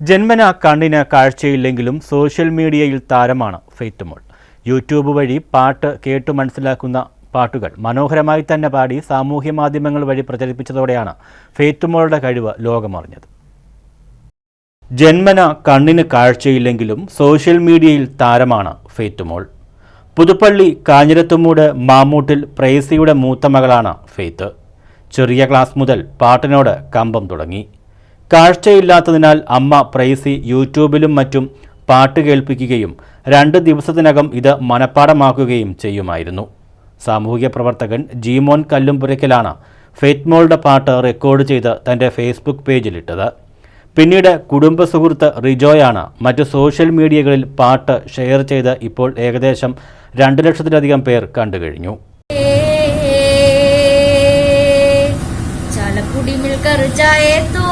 ജന്മന കണ്ണിന് കാഴ്ചയില്ലെങ്കിലും സോഷ്യൽ മീഡിയയിൽ താരമാണ് ഫെയ്ത്തുമോൾ യൂട്യൂബ് വഴി പാട്ട് കേട്ടു മനസ്സിലാക്കുന്ന പാട്ടുകൾ മനോഹരമായി തന്നെ പാടി സാമൂഹ്യ മാധ്യമങ്ങൾ വഴി പ്രചരിപ്പിച്ചതോടെയാണ് ഫെയ്ത്തുമോളുടെ കഴിവ് ലോകമറിഞ്ഞത്. ജന്മന കണ്ണിന് കാഴ്ചയില്ലെങ്കിലും സോഷ്യൽ മീഡിയയിൽ താരമാണ് ഫെയ്ത്തുമോൾ പുതുപ്പള്ളി കാഞ്ഞിരത്തുമൂട് മാമൂട്ടിൽ പ്രേസിയുടെ മൂത്ത മകളാണ് ഫെയ്ത്ത് ചെറിയ ക്ലാസ് മുതൽ പാട്ടിനോട് കമ്പം തുടങ്ങി. കാഴ്ചയില്ലാത്തതിനാൽ അമ്മ പ്രൈസി യൂട്യൂബിലും മറ്റും പാട്ട് കേൾപ്പിക്കുകയും രണ്ട് ദിവസത്തിനകം ഇത് മനഃപ്പാടമാക്കുകയും ചെയ്യുമായിരുന്നു. സാമൂഹിക പ്രവർത്തകൻ ജീമോൻ കല്ലുംപുരയ്ക്കലാണ് ഫെയ്ത്മോളുടെ പാട്ട് റെക്കോർഡ് ചെയ്ത് തന്റെ ഫേസ്ബുക്ക് പേജിലിട്ടത്. പിന്നീട് കുടുംബ സുഹൃത്ത് റിജോയാണ് മറ്റ് സോഷ്യൽ മീഡിയകളിൽ പാട്ട് ഷെയർ ചെയ്ത് ഇപ്പോൾ ഏകദേശം രണ്ട് ലക്ഷത്തിലധികം പേർ കണ്ടുകഴിഞ്ഞു. चल मिलकर जाए तो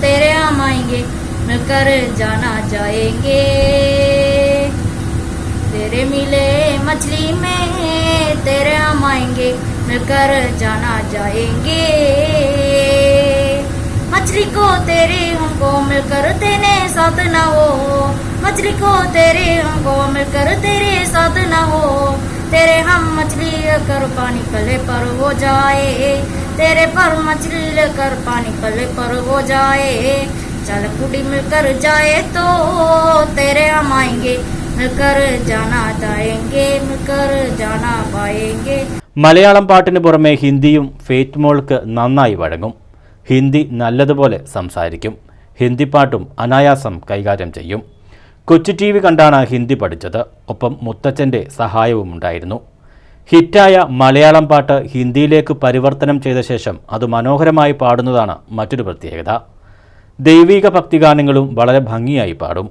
तेरे हम आएँगे, मिलकर जाना जाएँगे। तेरे मिले मछली में, तेरे हम आएँगे, मिलकर जाना जाएँगे। मछली को तेरे हमको मिलकर तेरे साथ ना हो, मछली को तेरे हमको मिलकर तेरे साथ ना हो। तेरे हम मछली लेकर पानी पले पर हो जाए तेरे पर मछली लेकर पानी पले पर हो जाए चल कुड़ी मिलकर जाए तो तेरे हम आएंगे मिलकर जाना जाएंगे मिलकर जाना पाएंगे മലയാളം പാട്ടിന് പുറമെ ഹിന്ദിയും ഫെയ്ത്ത് മോൾക്ക് നന്നായി വഴങ്ങും ഹിന്ദി നല്ലതുപോലെ സംസാരിക്കും ഹിന്ദി പാട്ടും അനായാസം കൈകാര്യം ചെയ്യും കൊച്ചു ടി വി കണ്ടാണ് ഹിന്ദി പഠിച്ചത്. ഒപ്പം മുത്തച്ഛന്റെ സഹായവും ഉണ്ടായിരുന്നു ഹിറ്റായ മലയാളം പാട്ട് ഹിന്ദിയിലേക്ക് പരിവർത്തനം ചെയ്ത ശേഷം അത് മനോഹരമായി പാടുന്നതാണ് മറ്റൊരു പ്രത്യേകത. ദൈവിക ഭക്തിഗാനങ്ങളും വളരെ ഭംഗിയായി പാടും.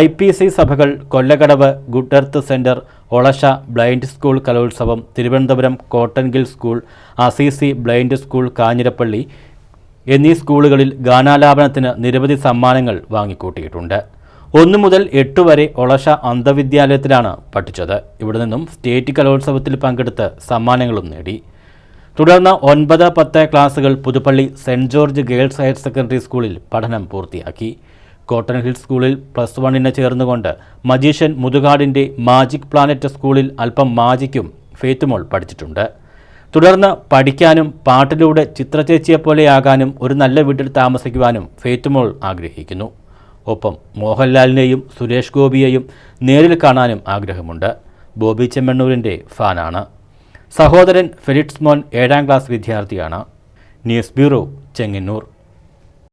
ഐ പി സി സഭകൾ Kollakadavu good earth centre Olassa blind school കലോത്സവം Thiruvananthapuram cotton hill school Assisi blind school Kanjirappally എന്നീ സ്കൂളുകളിൽ ഗാനാലാപനത്തിന് നിരവധി സമ്മാനങ്ങൾ വാങ്ങിക്കൂട്ടിയിട്ടുണ്ട്. ഒന്നു മുതൽ എട്ട് വരെ ഒളശ അന്ധവിദ്യാലയത്തിലാണ് പഠിച്ചത്. ഇവിടെ നിന്നും സ്റ്റേറ്റ് കലോത്സവത്തിൽ പങ്കെടുത്ത് സമ്മാനങ്ങളും നേടി. തുടർന്ന് ഒൻപത് പത്ത് ക്ലാസുകൾ Puthuppally saint George girls higher secondary സ്കൂളിൽ പഠനം പൂർത്തിയാക്കി. കോട്ടൺ ഹിൽ സ്കൂളിൽ പ്ലസ് വണ്ണിന് ചേർന്നുകൊണ്ട് മജീഷ്യൻ മുതുകാടിന്റെ മാജിക് പ്ലാനറ്റ് സ്കൂളിൽ അല്പം മാജിക്കും ഫേത്തുമോൾ പഠിച്ചിട്ടുണ്ട്. തുടർന്ന് പഠിക്കാനും പാട്ടിലൂടെ ചിത്രചേച്ചിയെപ്പോലെയാകാനും ഒരു നല്ല വീട്ടിൽ താമസിക്കുവാനും ഫേത്തുമോൾ ആഗ്രഹിക്കുന്നു. ഒപ്പം മോഹൻലാലിനെയും സുരേഷ് ഗോപിയെയും നേരിൽ കാണാനും ആഗ്രഹമുണ്ട്. ബോബി ചെമ്മണ്ണൂരിന്റെ ഫാനാണ്. സഹോദരൻ ഫെലിക്സ് മോൻ ഏഴാം ക്ലാസ് വിദ്യാർത്ഥിയാണ്. News bureau Chengannur.